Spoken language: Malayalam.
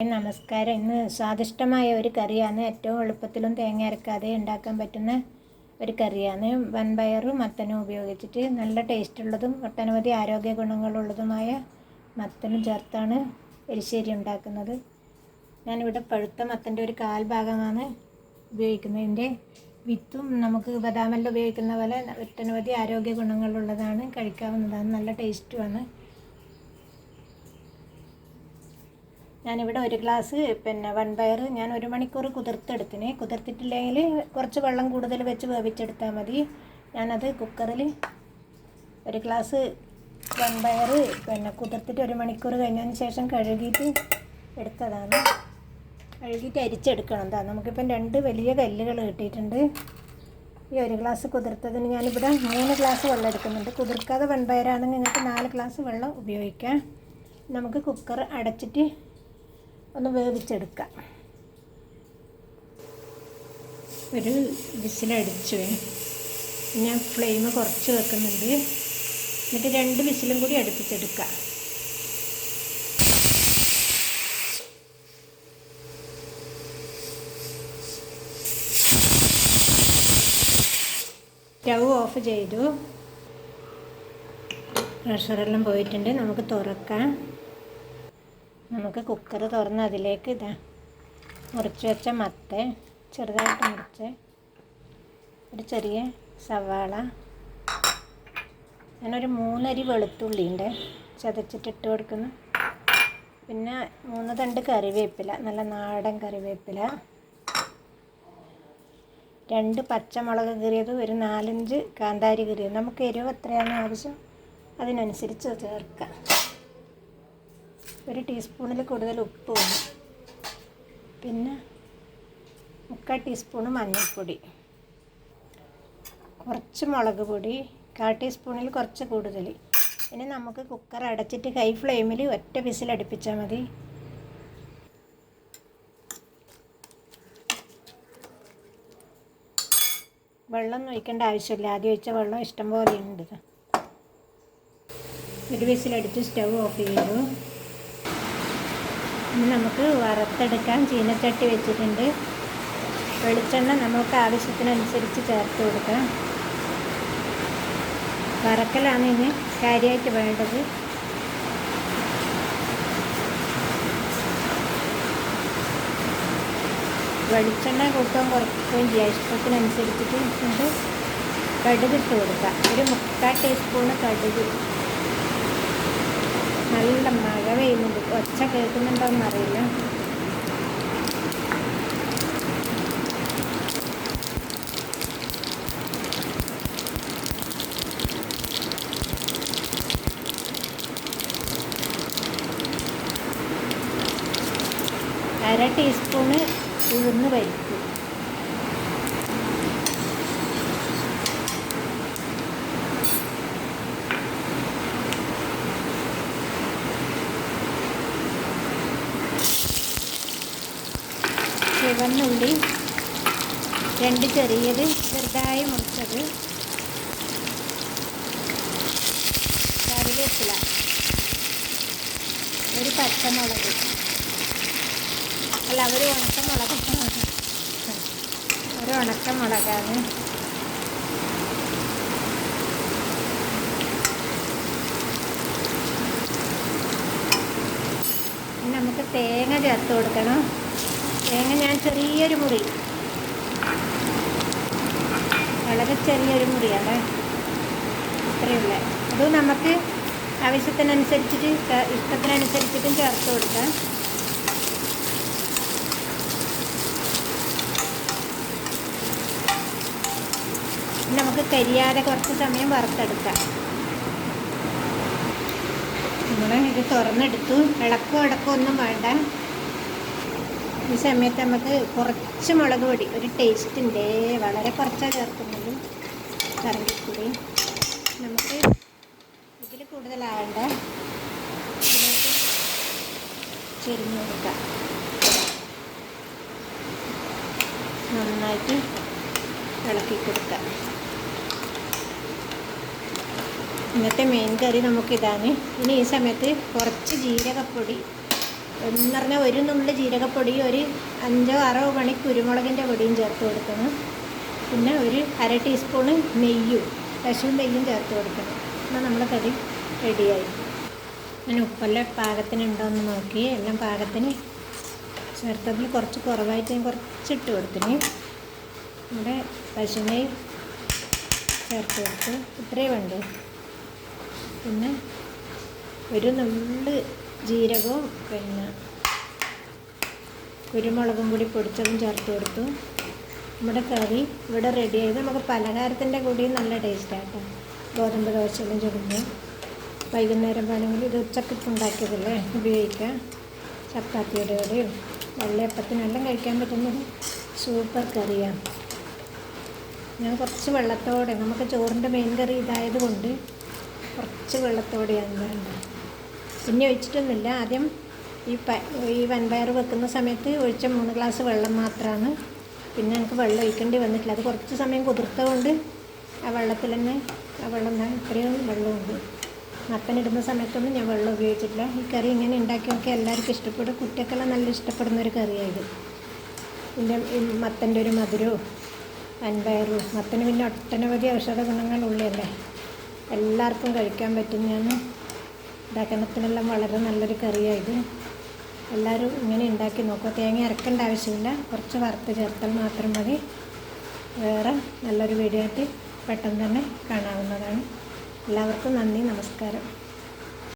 നമസ്കാരം. ഇന്ന് സ്വാദിഷ്ടമായ ഒരു കറിയാണ്. ഏറ്റവും എളുപ്പത്തിലും തേങ്ങ അരക്കാതെ ഉണ്ടാക്കാൻ പറ്റുന്ന ഒരു കറിയാണ്. വൻപയറും മത്തനും ഉപയോഗിച്ചിട്ട് നല്ല ടേസ്റ്റുള്ളതും ഒട്ടനവധി ആരോഗ്യ ഗുണങ്ങളുള്ളതുമായ മത്തനും ചേർത്താണ് എരിശ്ശേരി ഉണ്ടാക്കുന്നത്. ഞാനിവിടെ പഴുത്ത മത്തന്റെ ഒരു കാൽ ഭാഗമാണ് ഉപയോഗിക്കുന്നത് ഇതിന്റെ വിത്തും നമുക്ക് ബദാമെല്ലാം ഉപയോഗിക്കുന്ന പോലെ ഒട്ടനവധി ആരോഗ്യ ഗുണങ്ങളുള്ളതാണ്. കഴിക്കാവുന്നതാണ്. നല്ല ടേസ്റ്റുമാണ് ഞാനിവിടെ ഒരു ഗ്ലാസ് പിന്നെ വൺപയർ ഞാൻ ഒരു മണിക്കൂർ കുതിർത്തെടുത്തിന്. കുതിർത്തിട്ടില്ലെങ്കിൽ കുറച്ച് വെള്ളം കൂടുതൽ വെച്ച് വേവിച്ചെടുത്താൽ മതി. ഞാനത് കുക്കറിൽ ഒരു ഗ്ലാസ് വൺപയർ പിന്നെ കുതിർത്തിട്ട് ഒരു മണിക്കൂർ കഴിഞ്ഞതിന് ശേഷം കഴുകിയിട്ട് എടുത്തതാണ്. കഴുകിയിട്ട് അരിച്ചെടുക്കണം. എന്താ നമുക്കിപ്പം രണ്ട് വലിയ കല്ലുകൾ കിട്ടിയിട്ടുണ്ട്. ഈ ഒരു ഗ്ലാസ് കുതിർത്തതിന് ഞാനിവിടെ മൂന്ന് ഗ്ലാസ് വെള്ളം എടുക്കുന്നുണ്ട്. കുതിർക്കാതെ വൻപയറാണെങ്കിൽ നിങ്ങൾക്ക് നാല് ഗ്ലാസ് വെള്ളം ഉപയോഗിക്കാം. നമുക്ക് കുക്കർ അടച്ചിട്ട് ഒന്ന് വേവിച്ചെടുക്കാം. ഒരു വിസിലടിച്ചു. ഞാൻ ഫ്ലെയിം കുറച്ച് വെക്കുന്നുണ്ട്. എന്നിട്ട് രണ്ട് വിസിലും കൂടി അടുപ്പിച്ചെടുക്കാം. സ്റ്റൗ ഓഫ് ചെയ്തു. പ്രഷറെല്ലാം പോയിട്ടുണ്ട്. നമുക്ക് തുറക്കാം. നമുക്ക് കുക്കർ തുറന്ന് അതിലേക്ക് ഇതാ മുറിച്ച് വെച്ച മത്ത ചെറുതായിട്ട് മുറിച്ച് ഒരു ചെറിയ സവാള ഞാനൊരു മൂന്നരി വെളുത്തുള്ളി ഉണ്ട് ചതച്ചിട്ട് ഇട്ട് കൊടുക്കുന്നു. പിന്നെ മൂന്ന് തണ്ട് കറിവേപ്പില നല്ല നാടൻ കറിവേപ്പില. രണ്ട് പച്ചമുളക് കീറിയത് ഒരു നാലഞ്ച് കാന്താരി കീറിയത്. നമുക്ക് എരിവ് എത്രയാണ് ആവശ്യം? അതിനനുസരിച്ച് ചേർക്കാം. ഒരു ടീസ്പൂണിൽ കൂടുതൽ ഉപ്പ് വേണം. പിന്നെ മുക്കാൽ ടീസ്പൂണ് മഞ്ഞൾപ്പൊടി. കുറച്ച് മുളക് പൊടി കാൽ ടീസ്പൂണിൽ കുറച്ച് കൂടുതൽ. ഇനി നമുക്ക് കുക്കർ അടച്ചിട്ട് ഹൈ ഫ്ലെയിമിൽ ഒറ്റ വിസിൽ അടുപ്പിച്ചാൽ മതി. വെള്ളം ഒഴിക്കേണ്ട ആവശ്യമില്ല. ആദ്യം ഒഴിച്ച വെള്ളം ഇഷ്ടം പോലെ ഉണ്ട്. ഒരു വിസിലടിച്ച് സ്റ്റവ് ഓഫ് ചെയ്തു. ഇനി നമുക്ക് വറുത്തെടുക്കാൻ ചീനച്ചട്ടി വെച്ചിട്ടുണ്ട്. വെളിച്ചെണ്ണ നമുക്ക് ആവശ്യത്തിനനുസരിച്ച് ചേർത്ത് കൊടുക്കാം. വറക്കലാണ് ഇനി കാര്യമായിട്ട് വേണ്ടത്. വെളിച്ചെണ്ണ കൂട്ടുകയും കുറയ്ക്കുകയും ചെയ്യാം. ഇഷ്ടത്തിനനുസരിച്ചിട്ട് കൊണ്ട് കടുക് ഇട്ട് കൊടുക്കാം. ഒരു മുക്കാൽ ടീസ്പൂണ് കടുക്. നല്ല മഴ പെയ്യുന്നുണ്ട്. ഒച്ച കേൾക്കുന്നുണ്ടോയെന്ന് അറിയില്ല. അര ടീസ്പൂണ് ഉഴുന്ന് പരിപ്പ്. ചുവന്നുള്ളി രണ്ട് ചെറിയത് ചെറുതായി മുറിച്ചത്. കറിവേപ്പില ഒരു പച്ചമുളക്. അല്ല ഒരു ഉണക്കമുളക്. ഒരു ഉണക്കമുളകാണ്. നമുക്ക് തേങ്ങ ചേർത്ത് കൊടുക്കണം. തേങ്ങ ഞാൻ ചെറിയൊരു മുറി. വളരെ ചെറിയൊരു മുറിയാണ്. ഇത്രയുള്ള അത് നമുക്ക് ആവശ്യത്തിനനുസരിച്ചിട്ട് ഇഷ്ടത്തിനനുസരിച്ചിട്ടും ചേർത്ത് കൊടുക്കാം. നമുക്ക് കരിയാതെ കുറച്ച് സമയം വറുത്തെടുക്കാം. നമ്മൾ ഇത് തുറന്നെടുത്തു. ഇളക്കോ ഇടക്കോ ഒന്നും വേണ്ട. ഈ സമയത്ത് നമുക്ക് കുറച്ച് മുളക് പൊടി ഒരു ടേസ്റ്റിന്റെ വളരെ കുറച്ചാണ് ചേർക്കുന്നത് കറിവേപ്പിടി നമുക്ക് ഇതിൽ കൂടുതലാവേണ്ട. ഇതിലേക്ക് ചെരിഞ്ഞ് കൊടുക്കാം. നന്നായിട്ട് ഇളക്കി കൊടുക്കാം. ഇന്നത്തെ മെയിൻ കറി നമുക്കിതാണ്. ഇനി ഈ സമയത്ത് കുറച്ച് ജീരകപ്പൊടി എന്ന് പറഞ്ഞാൽ ഒരു നുള്ളി ജീരകപ്പൊടി ഒരു അഞ്ചോ ആറോ മണി കുരുമുളകിന്റെ പൊടിയും ചേർത്ത് കൊടുക്കണം. പിന്നെ ഒരു അര ടീസ്പൂണ് നെയ്യും പശു നെയ്യും ചേർത്ത് കൊടുക്കണം. എന്നാൽ നമ്മുടെ കടി റെഡിയായി. ഞാൻ ഉപ്പെല്ലാം പാകത്തിനുണ്ടോ എന്ന് നോക്കി. എല്ലാം പാകത്തിന് ചേർത്തതിൽ കുറച്ച് കുറവായിട്ട് ഞാൻ കുറച്ചിട്ട് കൊടുത്തിന്. നമ്മുടെ പശു നെയ്യ് ചേർത്ത് കൊടുത്ത് ഇത്രയും വേണ്ടു. പിന്നെ ഒരു നുള്ള് ജീരകവും പിന്നെ കുരുമുളകും കൂടി പൊടിച്ചതും ചേർത്ത് കൊടുത്തു. നമ്മുടെ കറി ഇവിടെ റെഡി ആയത് നമുക്ക് പലഹാരത്തിന്റെ കൂടി നല്ല ടേസ്റ്റാട്ടോ ഗോതമ്പ് ദോശയെല്ലാം ചുടുമ്പോൾ വൈകുന്നേരം വേണമെങ്കിൽ ഇത് ഉച്ചയ്ക്ക് ഉണ്ടാക്കിയതല്ലേ? ഉപയോഗിക്കാം. ചപ്പാത്തിയുടെ കൂടെയും വെള്ളയപ്പത്തിനെല്ലാം കഴിക്കാൻ പറ്റുന്നൊരു സൂപ്പർ കറിയാണ് ഞാൻ കുറച്ച് വെള്ളത്തോടെ നമുക്ക് ചോറിന്റെ മെയിൻ കറി ഇതായത് കൊണ്ട് കുറച്ച് വെള്ളത്തോടെയാണ് വേണ്ടത് പിന്നെ ഒഴിച്ചിട്ടൊന്നുമില്ല. ആദ്യം ഈ പ ഈ വൻപയർ വെക്കുന്ന സമയത്ത് ഒഴിച്ച മൂന്ന് ഗ്ലാസ് വെള്ളം മാത്രമാണ് പിന്നെ എനിക്ക് വെള്ളം ഒഴിക്കേണ്ടി വന്നിട്ടില്ല. അത് കുറച്ച് സമയം കുതിർത്തതുകൊണ്ട് ആ വെള്ളത്തിൽ തന്നെ ആ വെള്ളം ഇത്രയും വെള്ളമുണ്ട്. മത്തനിടുന്ന സമയത്തൊന്നും ഞാൻ വെള്ളം ഉപയോഗിച്ചിട്ടില്ല. ഈ കറി ഇങ്ങനെ ഉണ്ടാക്കി നോക്കിയാൽ എല്ലാവർക്കും ഇഷ്ടപ്പെടും. കുട്ടികൾക്കെല്ലാം നല്ല ഇഷ്ടപ്പെടുന്ന ഒരു കറിയായത്. പിന്നെ മത്തന്റെ ഒരു മധുരവും വൻപയറും മത്തന് പിന്നെ ഒട്ടനവധി ഔഷധ ഗുണങ്ങളുള്ളതല്ലേ എല്ലാവർക്കും കഴിക്കാൻ പറ്റുന്നതാണ്. ദഹനത്തിനെല്ലാം വളരെ നല്ലൊരു കറിയായത് എല്ലാവരും ഇങ്ങനെ ഉണ്ടാക്കി നോക്കുക. തേങ്ങ അരക്കേണ്ട ആവശ്യമില്ല. കുറച്ച് വറുത്ത് ചേർത്താൽ മാത്രം മതി. വേറെ നല്ലൊരു വീഡിയോ ആയിട്ട് പെട്ടെന്ന് തന്നെ കാണാവുന്നതാണ്. എല്ലാവർക്കും നന്ദി നമസ്കാരം.